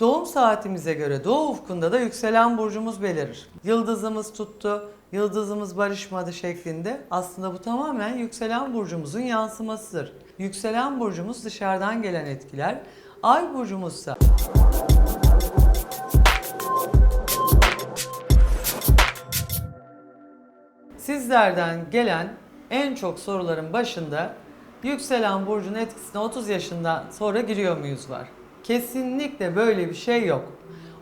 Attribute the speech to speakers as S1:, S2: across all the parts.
S1: Doğum saatimize göre doğu ufkunda da yükselen burcumuz belirir. Yıldızımız tuttu, yıldızımız barışmadı şeklinde aslında bu tamamen yükselen burcumuzun yansımasıdır. Yükselen burcumuz dışarıdan gelen etkiler, ay burcumuzsa Sizlerden gelen en çok soruların başında yükselen burcun etkisine 30 yaşından sonra giriyor muyuz var. Kesinlikle böyle bir şey yok.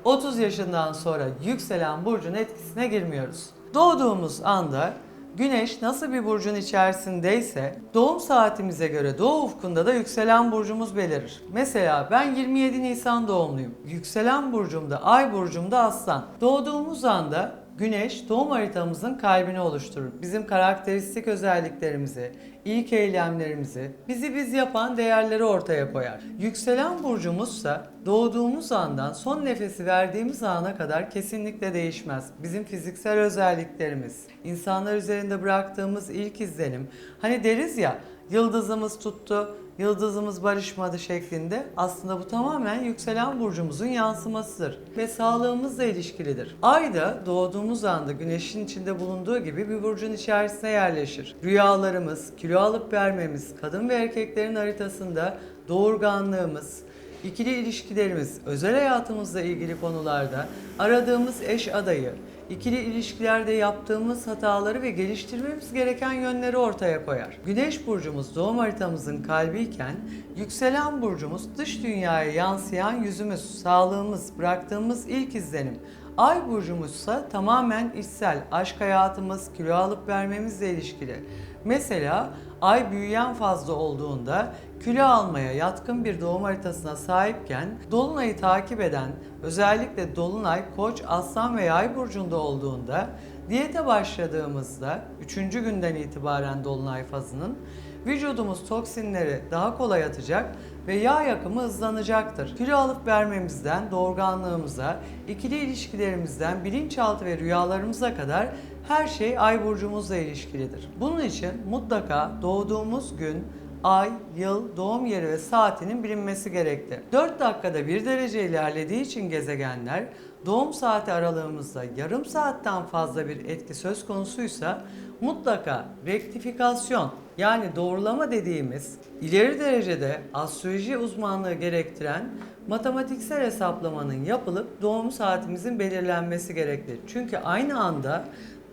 S1: 30 yaşından sonra yükselen burcun etkisine girmiyoruz. Doğduğumuz anda Güneş nasıl bir burcun içerisindeyse doğum saatimize göre doğu ufkunda da yükselen burcumuz belirir. Mesela ben 27 Nisan doğumluyum. Yükselen burcumda, ay burcumda aslan. Doğduğumuz anda Güneş doğum haritamızın kalbini oluşturur. Bizim karakteristik özelliklerimizi, ilk eylemlerimizi, bizi biz yapan değerleri ortaya koyar. Yükselen burcumuzsa doğduğumuz andan son nefesi verdiğimiz ana kadar kesinlikle değişmez. Bizim fiziksel özelliklerimiz, insanlar üzerinde bıraktığımız ilk izlenim. Hani deriz ya yıldızımız tuttu, yıldızımız barışmadı şeklinde aslında bu tamamen yükselen burcumuzun yansımasıdır ve sağlığımızla ilişkilidir. Ay da doğduğumuz anda güneşin içinde bulunduğu gibi bir burcun içerisine yerleşir. Rüyalarımız, kilo alıp vermemiz, kadın ve erkeklerin haritasında doğurganlığımız, ikili ilişkilerimiz, özel hayatımızla ilgili konularda aradığımız eş adayı, ikili ilişkilerde yaptığımız hataları ve geliştirmemiz gereken yönleri ortaya koyar. Güneş burcumuz doğum haritamızın kalbiyken, yükselen burcumuz dış dünyaya yansıyan yüzümüz, sağlığımız, bıraktığımız ilk izlenim. Ay burcumuzsa tamamen içsel, aşk hayatımız, kilo alıp vermemizle ilişkili. Mesela ay büyüyen fazla olduğunda kilo almaya yatkın bir doğum haritasına sahipken dolunayı takip eden özellikle dolunay koç, aslan ve yay burcunda olduğunda diyete başladığımızda 3. günden itibaren dolunay fazının vücudumuz toksinleri daha kolay atacak ve yağ yakımı hızlanacaktır. Kilo alıp vermemizden doğurganlığımıza, ikili ilişkilerimizden bilinçaltı ve rüyalarımıza kadar her şey ay burcumuzla ilişkilidir. Bunun için mutlaka doğduğumuz gün, ay, yıl, doğum yeri ve saatinin bilinmesi gerekli. 4 dakikada 1 derece ilerlediği için gezegenler doğum saati aralığımızda yarım saatten fazla bir etki söz konusuysa mutlaka rektifikasyon yani doğrulama dediğimiz ileri derecede astroloji uzmanlığı gerektiren matematiksel hesaplamanın yapılıp doğum saatimizin belirlenmesi gerekli. Çünkü aynı anda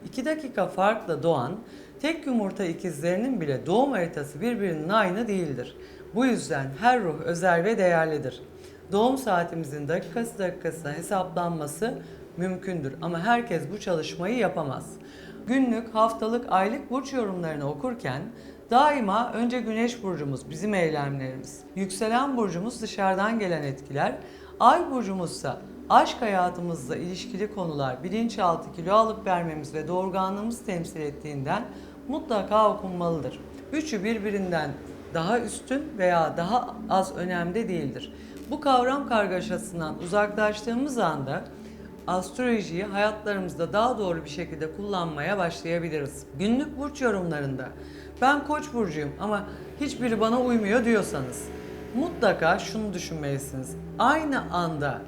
S1: 2 dakika farkla doğan tek yumurta ikizlerinin bile doğum haritası birbirinin aynı değildir. Bu yüzden her ruh özel ve değerlidir. Doğum saatimizin dakikası dakikasına hesaplanması mümkündür ama herkes bu çalışmayı yapamaz. Günlük, haftalık, aylık burç yorumlarını okurken daima önce güneş burcumuz, bizim eylemlerimiz, yükselen burcumuz dışarıdan gelen etkiler, ay burcumuzsa aşk hayatımızla ilişkili konular, bilinçaltı, kilo alıp vermemiz ve doğurganlığımız temsil ettiğinden mutlaka okunmalıdır. Üçü birbirinden daha üstün veya daha az önemli değildir. Bu kavram kargaşasından uzaklaştığımız anda astrolojiyi hayatlarımızda daha doğru bir şekilde kullanmaya başlayabiliriz. Günlük burç yorumlarında ben koç burcuyum ama hiçbiri bana uymuyor diyorsanız mutlaka şunu düşünmelisiniz. Aynı anda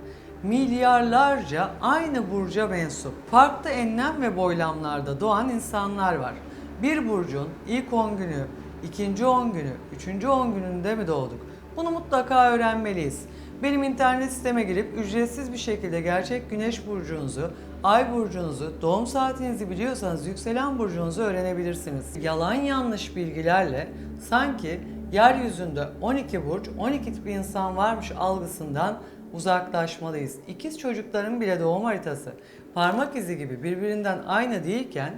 S1: milyarlarca aynı burca mensup, farklı enlem ve boylamlarda doğan insanlar var. Bir burcun ilk 10 günü, ikinci 10 günü, üçüncü 10 gününde mi doğduk? Bunu mutlaka öğrenmeliyiz. Benim internet siteme girip ücretsiz bir şekilde gerçek güneş burcunuzu, ay burcunuzu, doğum saatinizi biliyorsanız yükselen burcunuzu öğrenebilirsiniz. Yalan yanlış bilgilerle sanki yeryüzünde 12 burç, 12 tip insan varmış algısından uzaklaşmalıyız. İkiz çocukların bile doğum haritası parmak izi gibi birbirinden aynı değilken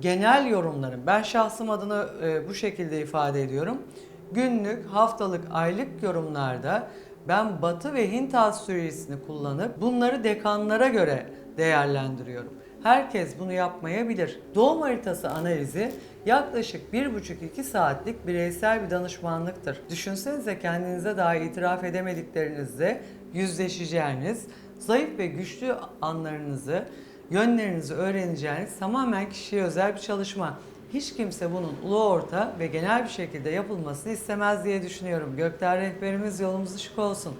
S1: genel yorumların ben şahsım adına e, bu şekilde ifade ediyorum. Günlük, haftalık, aylık yorumlarda ben Batı ve Hint astrolojisini kullanıp bunları dekanlara göre değerlendiriyorum. Herkes bunu yapmayabilir. Doğum haritası analizi yaklaşık 1,5-2 saatlik bireysel bir danışmanlıktır. Düşünsenize kendinize daha itiraf edemediklerinizle yüzleşeceğiniz, zayıf ve güçlü anlarınızı, yönlerinizi öğreneceğiniz tamamen kişiye özel bir çalışma. Hiç kimse bunun ulu orta ve genel bir şekilde yapılmasını istemez diye düşünüyorum. Gökler rehberimiz yolumuz ışık olsun.